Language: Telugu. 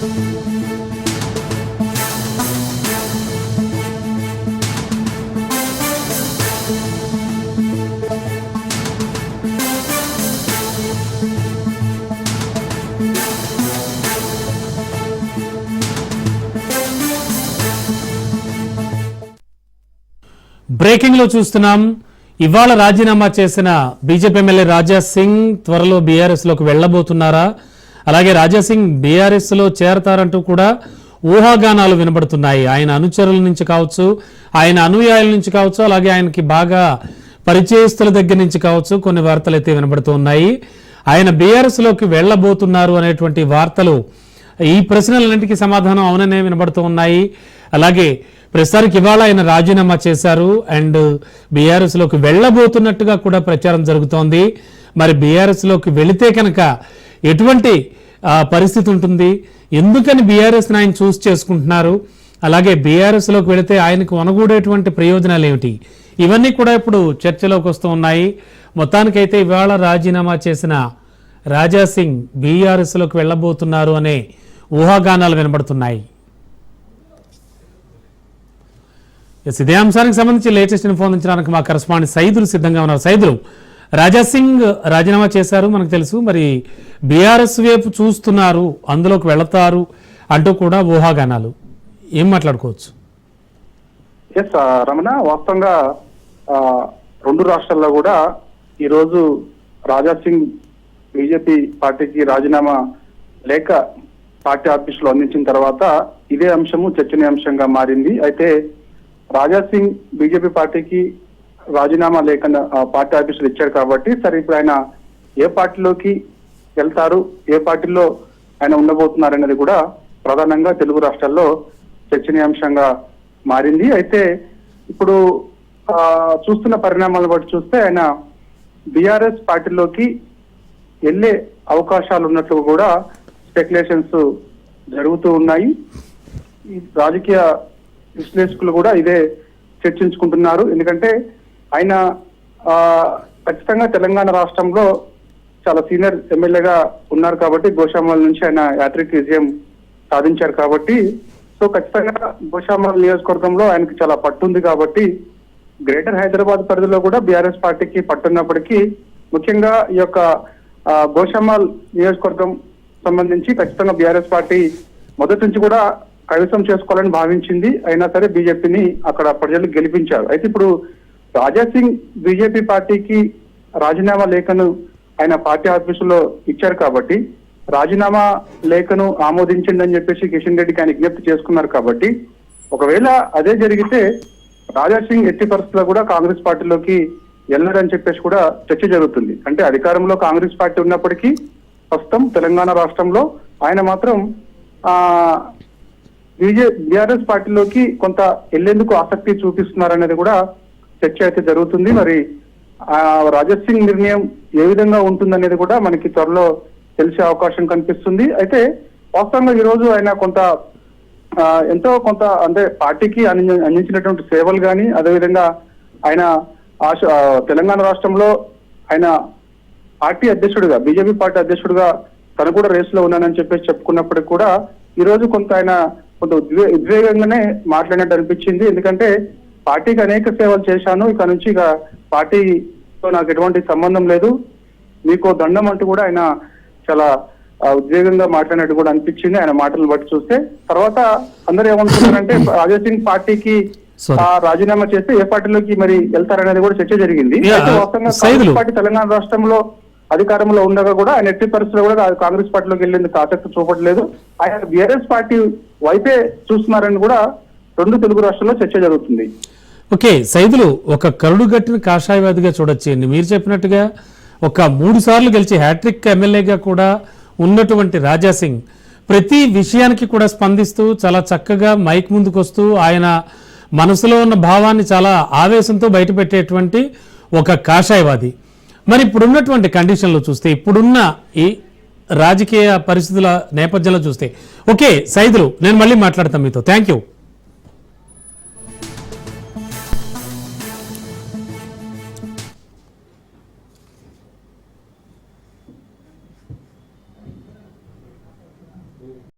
బ్రేకింగ్లో చూస్తున్నాం. ఇవాళ రాజీనామా చేసిన బీజేపీ ఎమ్మెల్యే రాజా సింగ్ త్వరలో బీఆర్ఎస్లోకి వెళ్ళబోతున్నారా అలాగే రాజా సింగ్ బీఆర్ఎస్లో చేరతారంటూ కూడా ఊహాగానాలు వినబడుతున్నాయి. ఆయన అనుచరుల నుంచి కావచ్చు ఆయన అనుయాయుల నుంచి కావచ్చు అలాగే ఆయనకి బాగా పరిచయస్తుల దగ్గర నుంచి కావచ్చు కొన్ని వార్తలు అయితే వినబడుతూ ఉన్నాయి. ఆయన బీఆర్ఎస్లోకి వెళ్ళబోతున్నారు అనేటువంటి వార్తలు ఈ ప్రశ్నలన్నింటికి సమాధానం అవుననే వినబడుతూ ఉన్నాయి. అలాగే ప్రస్తుతానికి ఇవాళ ఆయన రాజీనామా చేశారు అండ్ బీఆర్ఎస్లోకి వెళ్ళబోతున్నట్టుగా కూడా ప్రచారం జరుగుతోంది. మరి బీఆర్ఎస్లోకి వెళితే కనుక ఎటువంటి పరిస్థితి ఉంటుంది? ఎందుకని బీఆర్ఎస్ని ఆయన చూస్ చేసుకుంటున్నారు? అలాగే బీఆర్ఎస్లోకి వెళితే ఆయనకు వనగూడేటువంటి ప్రయోజనాలు ఏమిటి? ఇవన్నీ కూడా ఇప్పుడు చర్చలోకి వస్తూ ఉన్నాయి. మొత్తానికైతే ఇవాళ రాజీనామా చేసిన రాజా సింగ్ వెళ్ళబోతున్నారు అనే ఊహాగానాలు వినబడుతున్నాయి. ఇదే అంశానికి సంబంధించి లేటెస్ట్ ఇన్ఫో అందించడానికి మా కరస్పాండెంట్ సైదులు సిద్ధంగా ఉన్నారు. సైదులు రాజా సింగ్ రాజీనామా చేశారు మనకు తెలుసు. మరి బీఆర్ఎస్ వైపు చూస్తున్నారు అందులోకి వెళతారు అంటూ కూడా ఊహాగానాలు. ఏం మాట్లాడుకోవచ్చు? ఎస్ రమణ వాస్తవంగా రెండు రాష్ట్రాల్లో కూడా ఈరోజు రాజా సింగ్ బీజేపీ పార్టీకి రాజీనామా లేక పార్టీ ఆఫీసులో అందించిన తర్వాత ఇదే అంశము చర్చనీయాంశంగా మారింది. అయితే రాజా సింగ్ బీజేపీ పార్టీకి రాజీనామా లేకుండా పార్టీ ఆఫీసులు ఇచ్చారు కాబట్టి సరే ఇప్పుడు ఆయన ఏ పార్టీలోకి వెళ్తారు ఏ పార్టీలో ఆయన ఉండబోతున్నారు అనేది కూడా ప్రధానంగా తెలుగు రాష్ట్రాల్లో చర్చనీయాంశంగా మారింది. అయితే ఇప్పుడు చూస్తున్న పరిణామాలను బట్టి చూస్తే ఆయన బీఆర్ఎస్ పార్టీలోకి వెళ్ళే అవకాశాలు ఉన్నట్లు కూడా స్పెక్యులేషన్స్ జరుగుతూ ఉన్నాయి. రాజకీయ విశ్లేషకులు కూడా ఇదే చర్చించుకుంటున్నారు. ఎందుకంటే ఆయన ఖచ్చితంగా తెలంగాణ రాష్ట్రంలో చాలా సీనియర్ ఎమ్మెల్యేగా ఉన్నారు కాబట్టి గోషామల్ నుంచి ఆయన యాత్రిక విజయం సాధించారు కాబట్టి సో ఖచ్చితంగా గోషామల్ నియోజకవర్గంలో ఆయనకి చాలా పట్టుంది కాబట్టి గ్రేటర్ హైదరాబాద్ పరిధిలో కూడా బీఆర్ఎస్ పార్టీకి పట్టున్నప్పటికీ ముఖ్యంగా ఈ యొక్క గోషామాల్ నియోజకవర్గం సంబంధించి ఖచ్చితంగా బీఆర్ఎస్ పార్టీ మొదటి నుంచి కూడా కైవసం చేసుకోవాలని భావించింది. అయినా సరే బీజేపీని అక్కడ ప్రజలు గెలిపించారు. అయితే ఇప్పుడు రాజా సింగ్ బీజేపీ పార్టీకి రాజీనామా లేఖను ఆయన పార్టీ ఆఫీసులో ఇచ్చారు కాబట్టి రాజీనామా లేఖను ఆమోదించండి అని చెప్పేసి కిషన్ రెడ్డికి ఆయన విజ్ఞప్తి చేసుకున్నారు కాబట్టి ఒకవేళ అదే జరిగితే రాజా సింగ్ ఎట్టి పరిస్థితుల్లో కూడా కాంగ్రెస్ పార్టీలోకి వెళ్ళరని చెప్పేసి కూడా చర్చ జరుగుతుంది. అంటే అధికారంలో కాంగ్రెస్ పార్టీ ఉన్నప్పటికీ ప్రస్తుతం తెలంగాణ రాష్ట్రంలో ఆయన మాత్రం ఆ బీజే బీఆర్ఎస్ పార్టీలోకి కొంత వెళ్ళేందుకు ఆసక్తి చూపిస్తున్నారనేది కూడా చర్చ అయితే జరుగుతుంది. మరి ఆ రాజత్ సింగ్ నిర్ణయం ఏ విధంగా ఉంటుందనేది కూడా మనకి త్వరలో తెలిసే అవకాశం కనిపిస్తుంది. అయితే వాస్తవంగా ఈరోజు ఆయన కొంత ఎంతో కొంత అంటే పార్టీకి అందించినటువంటి సేవలు కానీ అదేవిధంగా ఆయన ఆశ తెలంగాణ రాష్ట్రంలో ఆయన పార్టీ అధ్యక్షుడిగా బీజేపీ పార్టీ అధ్యక్షుడిగా తను కూడా రేసులో ఉన్నానని చెప్పేసి చెప్పుకున్నప్పటికీ కూడా ఈరోజు కొంత ఆయన కొంత ఉద్వే ఉద్వేగంగానే మాట్లాడినట్టు అనిపించింది. ఎందుకంటే పార్టీకి అనేక సేవలు చేశాను. ఇక నుంచి ఇక పార్టీతో నాకు ఎటువంటి సంబంధం లేదు. మీకు దండం అంటూ కూడా ఆయన చాలా ఉద్వేగంగా మాట్లాడినట్టు కూడా అనిపించింది. ఆయన మాటలు బట్టి చూస్తే తర్వాత అందరూ ఏమనుకుంటారంటే రాజా సింగ్ పార్టీకి రాజీనామా చేస్తే ఏ పార్టీలోకి మరి వెళ్తారనేది కూడా చర్చ జరిగింది. కాంగ్రెస్ పార్టీ తెలంగాణ రాష్ట్రంలో అధికారంలో ఉండగా కూడా ఆయన ఎట్టి పరిస్థితుల్లో కూడా కాంగ్రెస్ పార్టీలోకి వెళ్ళేందుకు ఆసక్తి చూపట్లేదు. ఆయన బీఆర్ఎస్ పార్టీ వైపే చూస్తున్నారని కూడా రెండు తెలుగు రాష్ట్రాల్లో చర్చ జరుగుతుంది. ఓకే సైదులు ఒక కరుడు గట్టిన కాషాయవాదిగా చూడొచ్చండి మీరు చెప్పినట్టుగా ఒక మూడు సార్లు గెలిచి హ్యాట్రిక్ ఎమ్మెల్యేగా కూడా ఉన్నటువంటి రాజా సింగ్ ప్రతి విషయానికి కూడా స్పందిస్తూ చాలా చక్కగా మైక్ ముందుకు వస్తూ ఆయన మనసులో ఉన్న భావాన్ని చాలా ఆవేశంతో బయటపెట్టేటువంటి ఒక కాషాయవాది. మరి ఇప్పుడున్నటువంటి కండిషన్లో చూస్తే ఇప్పుడున్న ఈ రాజకీయ పరిస్థితుల నేపథ్యంలో చూస్తే. ఓకే సైదులు నేను మళ్ళీ మాట్లాడతాను మీతో. Thank you